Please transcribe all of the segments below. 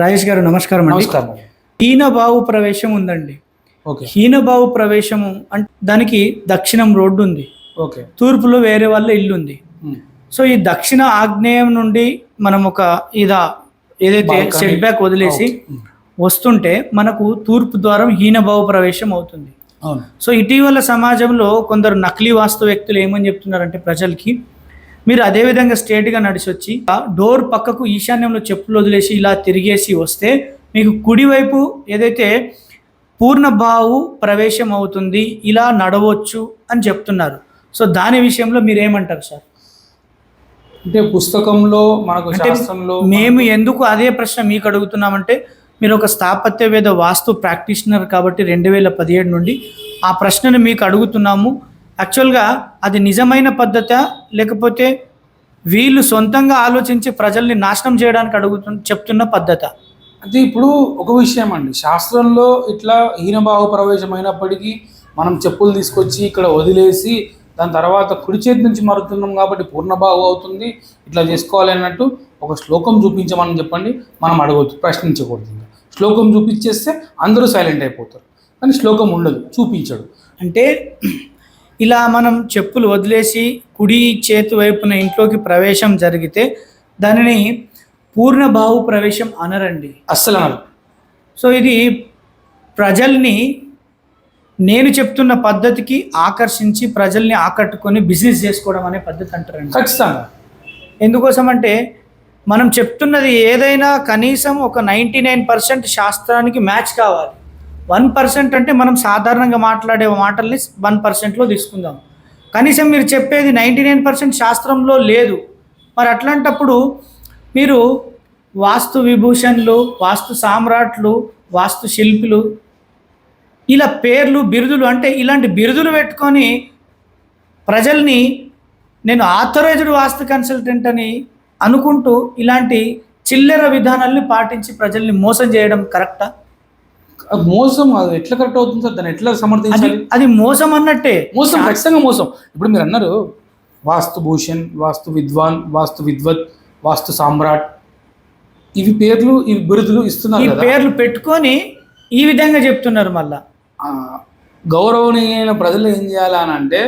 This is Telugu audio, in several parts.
రాజేష్ గారు నమస్కారం అండి. హీనబావు ప్రవేశం ఉందండి. ఓకే. హీనబావు ప్రవేశము అంటే దానికి దక్షిణం రోడ్డు ఉంది. ఓకే. తూర్పులో వేరే వాళ్ళ ఇల్లు ఉంది. సో ఈ దక్షిణ ఆగ్నేయం నుండి మనం ఒక ఇదా ఏదైతే. సెట్ బ్యాక్ వదిలేసి. వస్తుంటే మనకు తూర్పు ద్వారం హీనభావ ప్రవేశం అవుతుంది. సో ఇటీవల సమాజంలో కొందరు నకిలీ వాస్తు వ్యక్తులు ఏమని చెప్తున్నారంటే ప్రజలకి మీరు అదే విధంగా స్ట్రేట్గా నడిచి వచ్చి ఆ డోర్ పక్కకు ఈశాన్యంలో చెప్పులు వదిలేసి ఇలా తిరిగేసి వస్తే మీకు కుడివైపు ఏదైతే పూర్ణబావు ప్రవేశం అవుతుంది ఇలా నడవచ్చు అని చెప్తున్నారు. సో దాని విషయంలో మీరు ఏమంటారు సార్? అంటే పుస్తకంలో మనకు శాస్త్రంలో మేము ఎందుకు అదే ప్రశ్న మీకు అడుగుతున్నామంటే మీరు ఒక స్థాపత్యవేద వాస్తు ప్రాక్టీషనర్ కాబట్టి రెండు వేల పదిహేడు నుండి ఆ ప్రశ్నను మీకు అడుగుతున్నాము. యాక్చువల్గా అది నిజమైన పద్ధత లేకపోతే వీళ్ళు సొంతంగా ఆలోచించి ప్రజల్ని నాశనం చేయడానికి అడుగుతు చెప్తున్న పద్ధత. అంటే ఇప్పుడు ఒక విషయం అండి. శాస్త్రంలో ఇట్లా హీనభావ ప్రవేశం అయినప్పటికీ మనం చెప్పులు తీసుకొచ్చి ఇక్కడ వదిలేసి దాని తర్వాత కుడి చేతి నుంచి మరుతున్నాం కాబట్టి పూర్ణభావం అవుతుంది. ఇట్లా చేసుకోవాలి అన్నట్టు ఒక శ్లోకం చూపించమని చెప్పండి. మనం అడగవచ్చు ప్రశ్నించకూడదు. శ్లోకం చూపించేస్తే అందరూ సైలెంట్ అయిపోతారు. కానీ శ్లోకం ఉండదు చూపించడు. అంటే ఇలా మనం చెప్పులు వదిలేసి కుడి చేతి వైపున ఇంట్లోకి ప్రవేశం జరిగితే దానిని పూర్ణబాహు ప్రవేశం అనరండి. అస్సలు. సో ఇది ప్రజల్ని నేను చెప్తున్న పద్ధతికి ఆకర్షించి ప్రజల్ని ఆకట్టుకొని బిజినెస్ చేసుకోవడం అనే పద్ధతి అంటారండి. ఖచ్చితంగా. ఎందుకోసం అంటే మనం చెప్తున్నది ఏదైనా కనీసం ఒక నైంటీ నైన్ పర్సెంట్ శాస్త్రానికి మ్యాచ్ కావాలి. వన్ పర్సెంట్ అంటే మనం సాధారణంగా మాట్లాడే మాటల్ని వన్ పర్సెంట్లో తీసుకుందాం. కనీసం మీరు చెప్పేది నైంటీ నైన్ పర్సెంట్ శాస్త్రంలో లేదు. మరి అట్లాంటప్పుడు మీరు వాస్తు విభూషణ్లు వాస్తు సామ్రాట్లు వాస్తు శిల్పులు ఇలా పేర్లు బిరుదులు అంటే ఇలాంటి బిరుదులు పెట్టుకొని ప్రజల్ని నేను ఆథరైజ్డ్ వాస్తు కన్సల్టెంట్ అని అనుకుంటూ ఇలాంటి చిల్లర విధానాల్ని పాటించి ప్రజల్ని మోసం చేయడం కరెక్టా? మోసం అది ఎట్లా కరెక్ట్ అవుతుంది సార్? దాన్ని ఎట్లా సమర్థించాలి? అది మోసం అన్నట్టే. మోసం ఖచ్చితంగా మోసం. ఇప్పుడు మీరు అన్నారు వాస్తు భూషణ్ వాస్తు విద్వాన్ వాస్తు విద్వత్ వాస్తు సామ్రాట్ ఇవి పేర్లు ఇవి బిరుదులు ఇస్తున్నారు పేర్లు పెట్టుకొని ఈ విధంగా చెప్తున్నారు మళ్ళా. గౌరవనీయమైన ప్రజలు ఏం చేయాలి అని అంటే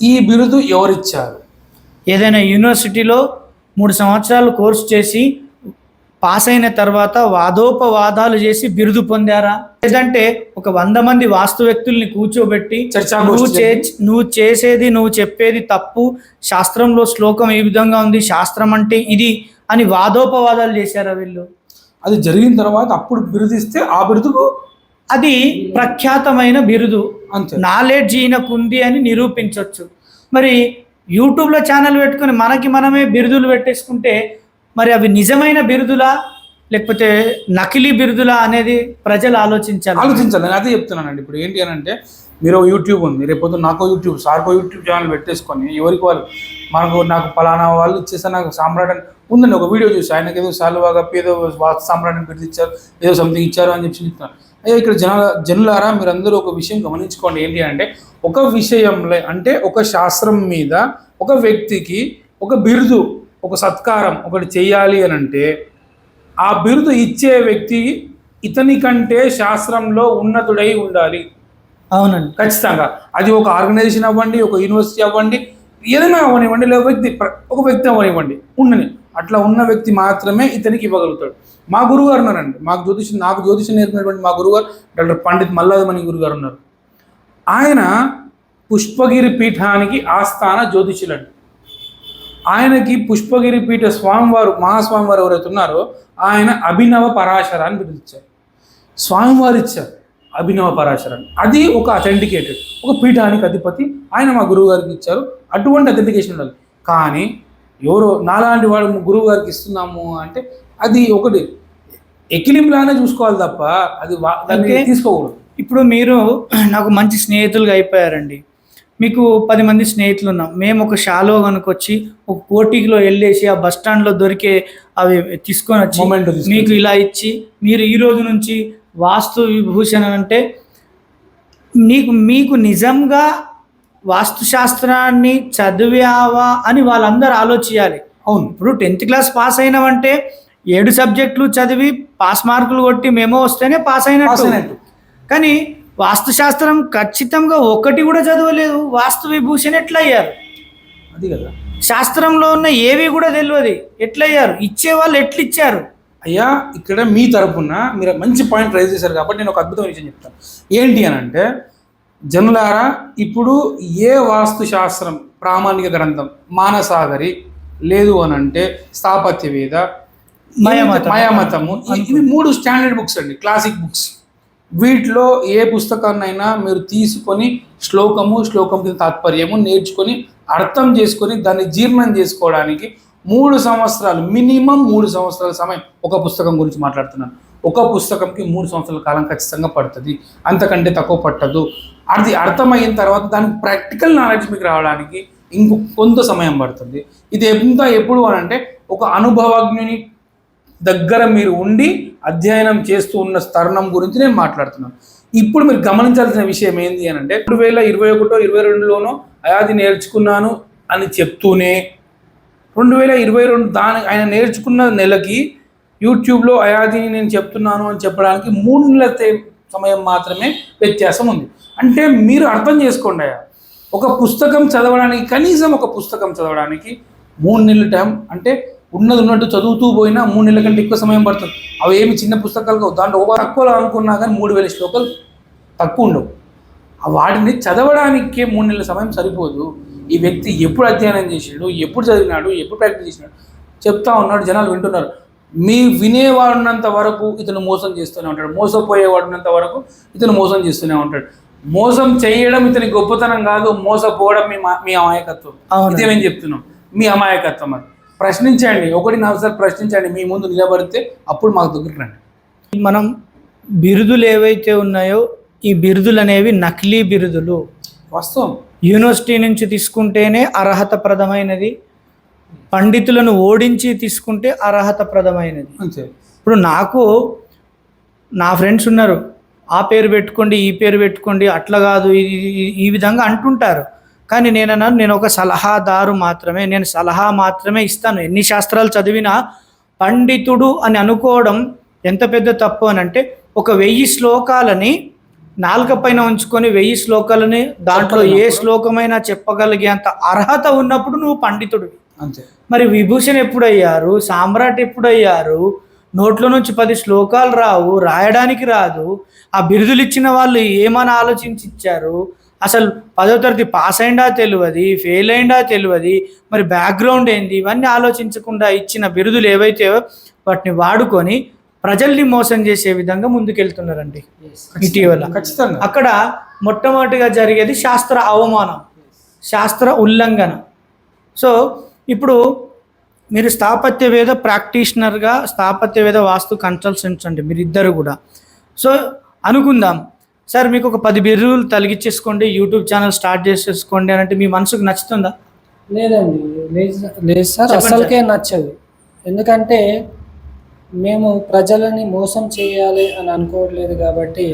ఈ బిరుదు ఎవరిచ్చారు? ఏదైనా యూనివర్సిటీలో మూడు సంవత్సరాలు కోర్సు చేసి పాస్ అయిన తర్వాత వాదోపవాదాలు చేసి బిరుదు పొందారా? లేదంటే ఒక వంద మంది వాస్తు వ్యక్తుల్ని కూర్చోబెట్టి నువ్వు చే నువ్వు చేసేది నువ్వు చెప్పేది తప్పు శాస్త్రంలో శ్లోకం ఈ విధంగా ఉంది శాస్త్రం అంటే ఇది అని వాదోపవాదాలు చేశారా వీళ్ళు? అది జరిగిన తర్వాత అప్పుడు బిరుదు ఇస్తే ఆ బిరుదుకు అది ప్రఖ్యాతమైన బిరుదు. అంతే. నాలెడ్జ్ ఈయనకుంది అని నిరూపించవచ్చు మరి యూట్యూబ్లో ఛానల్ పెట్టుకొని మనకి మనమే బిరుదులు పెట్టేసుకుంటే మరి అవి నిజమైన బిరుదులా లేకపోతే నకిలీ బిరుదులా అనేది ప్రజలు ఆలోచించాలి. ఆలోచించాలి. నేను అదే చెప్తున్నానండి. ఇప్పుడు ఏంటి అని అంటే మీరు యూట్యూబ్ ఉంది. రేపు నాకు యూట్యూబ్ సార్కో యూట్యూబ్ ఛానల్ పెట్టేసుకొని ఎవరికి వాళ్ళు మనకు నాకు ఫలానా వాళ్ళు ఇచ్చేస్తే నాకు సామ్రాట్ అని ఉందండి ఒక వీడియో చూసి. ఆయనకి ఏదో సాల్వా కప్పి ఏదో వాస్తు సామ్రాట్ అని పెట్టి ఇచ్చారు ఏదో సంథింగ్ ఇచ్చారు అని చెప్పి చెప్తున్నారు. అయ్యా ఇక్కడ జనాల జనులారా మీరందరూ ఒక విషయం గమనించుకోండి. ఏంటి అంటే ఒక విషయంలో అంటే ఒక శాస్త్రం మీద ఒక వ్యక్తికి ఒక బిరుదు ఒక సత్కారం ఒకటి చెయ్యాలి అని అంటే ఆ బిరుదు ఇచ్చే వ్యక్తి ఇతని కంటే శాస్త్రంలో ఉన్నతుడై ఉండాలి. అవునండి. ఖచ్చితంగా. అది ఒక ఆర్గనైజేషన్ అవ్వండి ఒక యూనివర్సిటీ అవ్వండి ఏదైనా అవ్వనివ్వండి లేదా వ్యక్తి ప్ర- ఒక వ్యక్తి అవ్వనివ్వండి ఉండని. అట్లా ఉన్న వ్యక్తి మాత్రమే ఇతనికి ఇవ్వగలుగుతాడు. మా గురుగారు ఉన్నారండి. మాకు జ్యోతిషం నాకు జ్యోతిషం నేర్పినటువంటి మా గురుగారు డాక్టర్ పండిత్ మల్లాదమణి గురుగారు ఉన్నారు. ఆయన పుష్పగిరి పీఠానికి ఆస్థాన జ్యోతిషులండి. ఆయనకి పుష్పగిరి పీఠ స్వామివారు మహాస్వామివారు ఎవరైతే ఉన్నారో ఆయన అభినవ పరాశర అని పిలిచారు స్వామివారు ఇచ్చారు అభినవ పరాశర అని. అది ఒక అథెంటికేటెడ్ ఒక పీఠానికి అధిపతి. ఆయన మా గురువు గారికి ఇచ్చారు. అటువంటి అథెంటికేషన్ ఉండాలి. కానీ ఎవరో నాలాంటి వాడు గురువు గారికి ఇస్తున్నాము అంటే అది ఒకటి ఎక్కిలింపులానే చూసుకోవాలి తప్ప అది తీసుకోకూడదు. ఇప్పుడు మీరు నాకు మంచి స్నేహితులుగా అయిపోయారండి. మీకు పది మంది స్నేహితులు ఉన్నాం మేము ఒక షాలో కనుకొచ్చి ఒక కోటికిలో వెళ్ళేసి ఆ బస్ స్టాండ్లో దొరికే అవి తీసుకొని వచ్చి. మీకు ఇలా ఇచ్చి మీరు ఈ రోజు నుంచి వాస్తు విభూషణ అంటే నీకు మీకు నిజంగా వాస్తుశాస్త్రాన్ని చదివావా అని వాళ్ళందరూ ఆలోచించాలి అవును. ఇప్పుడు టెన్త్ క్లాస్ పాస్ అయినావంటే ఏడు సబ్జెక్టులు చదివి పాస్ మార్కులు కొట్టి మేమో వస్తేనే పాస్ అయినట్టు. కానీ వాస్తుశాస్త్రం ఖచ్చితంగా ఒక్కటి కూడా చదవలేదు. వాస్తు విభూషణ్ ఎట్లయ్యారు? అది కదా. శాస్త్రంలో ఉన్న ఏవి కూడా తెలియదు. ఎట్లయ్యారు? ఇచ్చే వాళ్ళు ఎట్లా ఇచ్చారు అయ్యా ఇక్కడ మీ తరపున మీరు మంచి పాయింట్ రైజ్ చేశారు కాబట్టి నేను ఒక అద్భుతమైన విషయం చెప్తాను. ఏంటి అని అంటే జనులారా ఇప్పుడు ఏ వాస్తు శాస్త్రం ప్రామాణిక గ్రంథం? మానసాగరి లేదు అని అంటే స్థాపత్య వేద మయమతం. మయమతము. ఇవి మూడు స్టాండర్డ్ బుక్స్ అండి క్లాసిక్ బుక్స్. వీటిలో ఏ పుస్తకాన్నైనా మీరు తీసుకొని శ్లోకము శ్లోకం కింద తాత్పర్యము నేర్చుకొని అర్థం చేసుకొని దాన్ని జీర్ణం చేసుకోవడానికి మూడు సంవత్సరాలు మినిమం మూడు సంవత్సరాల సమయం ఒక పుస్తకం గురించి మాట్లాడుతున్నాను. ఒక పుస్తకంకి మూడు సంవత్సరాల కాలం ఖచ్చితంగా పడుతుంది. అంతకంటే తక్కువ పట్టదు. అది అర్థమైన తర్వాత దానికి ప్రాక్టికల్ నాలెడ్జ్ మీకు రావడానికి ఇంకో కొంత సమయం పడుతుంది. ఇది ఎంత ఎప్పుడు అని అంటే ఒక అనుభవజ్ఞుని దగ్గర మీరు ఉండి అధ్యయనం చేస్తూ ఉన్న తరుణం గురించి నేను మాట్లాడుతున్నాను. ఇప్పుడు మీరు గమనించాల్సిన విషయం ఏంటి అని అంటే రెండు వేల ఇరవై ఒకటో ఇరవై రెండులోనో అయాది నేర్చుకున్నాను అని చెప్తూనే రెండు వేల ఇరవై రెండు దాని ఆయన నేర్చుకున్న నెలకి యూట్యూబ్లో అయాదిని నేను చెప్తున్నాను అని చెప్పడానికి మూడు నెలల సమయం మాత్రమే వ్యత్యాసం ఉంది. అంటే మీరు అర్థం చేసుకోండి అయ్యా. ఒక పుస్తకం చదవడానికి కనీసం ఒక పుస్తకం చదవడానికి మూడు నెలల టైం అంటే ఉన్నది ఉన్నట్టు చదువుతూ పోయినా మూడు నెలల కంటే ఎక్కువ సమయం పడుతుంది. అవి ఏమి చిన్న పుస్తకాలు కావు. దాంట్లో ఒక తక్కువలో అనుకున్నా కానీ మూడు వేల శ్లోకాలు తక్కువ ఉండవు. వాటిని చదవడానికే మూడు నెలల సమయం సరిపోదు. ఈ వ్యక్తి ఎప్పుడు అధ్యయనం చేసాడు ఎప్పుడు చదివినాడు ఎప్పుడు ప్రాక్టీస్ చేసినాడు చెప్తా ఉన్నాడు జనాలు వింటున్నారు. మీ వినేవాడున్నంత వరకు ఇతను మోసం చేస్తూనే ఉంటాడు. మోసపోయేవాడున్నంత వరకు ఇతను మోసం చేస్తూనే ఉంటాడు. మోసం చేయడం ఇతని గొప్పతనం కాదు మోసపోవడం మీ మా- మీ అమాయకత్వం. అవును. ఇదే మేము చెప్తున్నాం? మీ అమాయకత్వం అది. ప్రశ్నించండి. ఒకటి నాలుగు ప్రశ్నించండి. మీ ముందు నిలబడితే అప్పుడు మాకు దగ్గరికి రండి మనం బిరుదులు ఏవైతే ఉన్నాయో ఈ బిరుదులు అనేవి నకిలీ బిరుదులు. వాస్తవం. యూనివర్సిటీ నుంచి తీసుకుంటేనే అర్హతప్రదమైనది. పండితులను ఓడించి తీసుకుంటే అర్హతప్రదమైనది. అంతే. ఇప్పుడు నాకు నా ఫ్రెండ్స్ ఉన్నారు. ఆ పేరు పెట్టుకోండి ఈ పేరు పెట్టుకోండి అట్లా కాదు ఈ విధంగా అంటుంటారు. కానీ నేను అన్నాను నేను ఒక సలహాదారు మాత్రమే నేను సలహా మాత్రమే ఇస్తాను. ఎన్ని శాస్త్రాలు చదివినా పండితుడు అని అనుకోవడం ఎంత పెద్ద తప్పు అని అంటే ఒక వెయ్యి శ్లోకాలని నాలుక పైన ఉంచుకొని వెయ్యి శ్లోకాలని దాంట్లో ఏ శ్లోకమైనా చెప్పగలిగేంత అర్హత ఉన్నప్పుడు నువ్వు పండితుడివి. అంతే. మరి విభూషణ్ ఎప్పుడయ్యారు? సామ్రాట్ ఎప్పుడయ్యారు? నోట్లో నుంచి పది శ్లోకాలు రావు రాయడానికి రాదు. ఆ బిరుదులు ఇచ్చిన వాళ్ళు ఏమని ఆలోచించి ఇచ్చారు అసలు పదో తరగతి పాస్ అయిందా తెలియదు ఫెయిల్ అయిందా తెలియదు మరి బ్యాక్గ్రౌండ్ ఏంది ఇవన్నీ ఆలోచించకుండా ఇచ్చిన బిరుదులు ఏవైతే వాటిని వాడుకొని ప్రజల్ని మోసం చేసే విధంగా ముందుకెళ్తున్నారండి. ఇటీవల. ఖచ్చితంగా. అక్కడ మొట్టమొదటిగా జరిగేది శాస్త్ర అవమానం శాస్త్ర ఉల్లంఘన. సో ఇప్పుడు మీరు స్థాపత్య వేద ప్రాక్టీషనర్గా స్థాపత్య వేద వాస్తు కన్సల్టెంట్స్ అండి మీరు ఇద్దరు కూడా. సో అనుకుందాం సార్ మీకు ఒక పది బిర్రులు తలిగించేసుకోండి యూట్యూబ్ ఛానల్ స్టార్ట్ చేసేసుకోండి అని అంటే మీ మనసుకు నచ్చుతుందా? లేదండి లేదు లేదు సార్ అసలుకే నచ్చదు. ఎందుకంటే మేము ప్రజలని మోసం చేయాలి అని అనుకోవట్లేదు కాబట్టి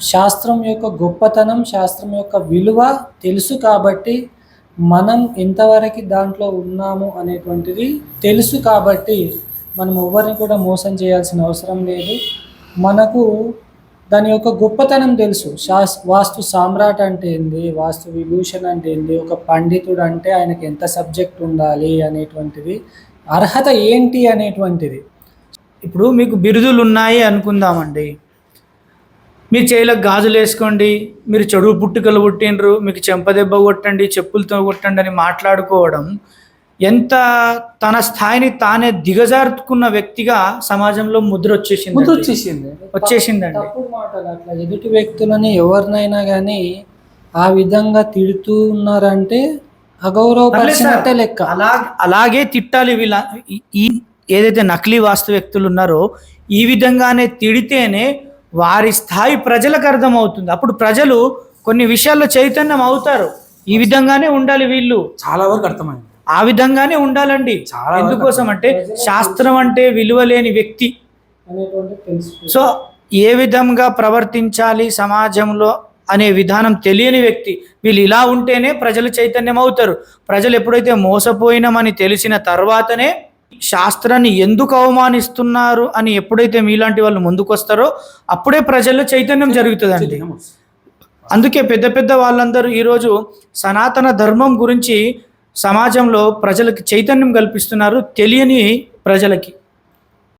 శాస్త్రం యొక్క గొప్పతనం శాస్త్రం యొక్క విలువ తెలుసు కాబట్టి మనం ఎంతవరకు దాంట్లో ఉన్నాము అనేటువంటిది తెలుసు కాబట్టి మనం ఎవరిని కూడా మోసం చేయాల్సిన అవసరం లేదు. మనకు దాని యొక్క గొప్పతనం తెలుసు. శాస్ వాస్తు సామ్రాట్ అంటే ఏంది? వాస్తు విభూషణ్ అంటే ఏంది? ఒక పండితుడు అంటే ఆయనకి ఎంత సబ్జెక్ట్ ఉండాలి అనేటువంటిది. అర్హత ఏంటి అనేటువంటిది. ఇప్పుడు మీకు బిరుదులు ఉన్నాయి అనుకుందామండి. మీ చేయిలకు గాజులు వేసుకోండి. మీరు చెడు పుట్టుకలు పుట్టినరు మీకు చెంపదెబ్బ కొట్టండి చెప్పులతో కొట్టండి అని మాట్లాడుకోవడం ఎంత తన స్థాయిని తానే దిగజారుకున్న వ్యక్తిగా సమాజంలో ముద్ర వచ్చేసింది ముందు వచ్చేసింది. వచ్చేసిందండి. తప్పుడు మాటలు అట్లా ఎదుటి వ్యక్తులని ఎవరినైనా కానీ ఆ విధంగా తిడుతూ ఉన్నారంటే అగౌరవపరిచినట్టే లెక్క. అలా అలాగే తిట్టాలి వీళ్ళ ఈ- ఈ ఏదైతే నకిలీ వాస్తు వ్యక్తులు ఉన్నారో ఈ విధంగానే తిడితేనే వారి స్థాయి ప్రజలకు అర్థమవుతుంది. అప్పుడు ప్రజలు కొన్ని విషయాల్లో చైతన్యం అవుతారు. ఈ విధంగానే ఉండాలి వీళ్ళు. చాలా వరకు అర్థమైంది. ఆ విధంగానే ఉండాలండి. ఎందుకోసం అంటే శాస్త్రం అంటే విలువ లేని వ్యక్తి సో ఏ విధంగా ప్రవర్తించాలి సమాజంలో అనే విధానం తెలియని వ్యక్తి. వీళ్ళు ఇలా ఉంటేనే ప్రజలు చైతన్యం అవుతారు. ప్రజలు ఎప్పుడైతే మోసపోయినామని తెలిసిన తర్వాతనే శాస్త్రాన్ని ఎందుకు అవమానిస్తున్నారు అని ఎప్పుడైతే మీలాంటి వాళ్ళు ముందుకొస్తారో అప్పుడే ప్రజల్లో చైతన్యం జరుగుతుందండి. అందుకే పెద్ద పెద్ద వాళ్ళందరూ ఈరోజు సనాతన ధర్మం గురించి సమాజంలో ప్రజలకు చైతన్యం కల్పిస్తున్నారు తెలియని ప్రజలకి.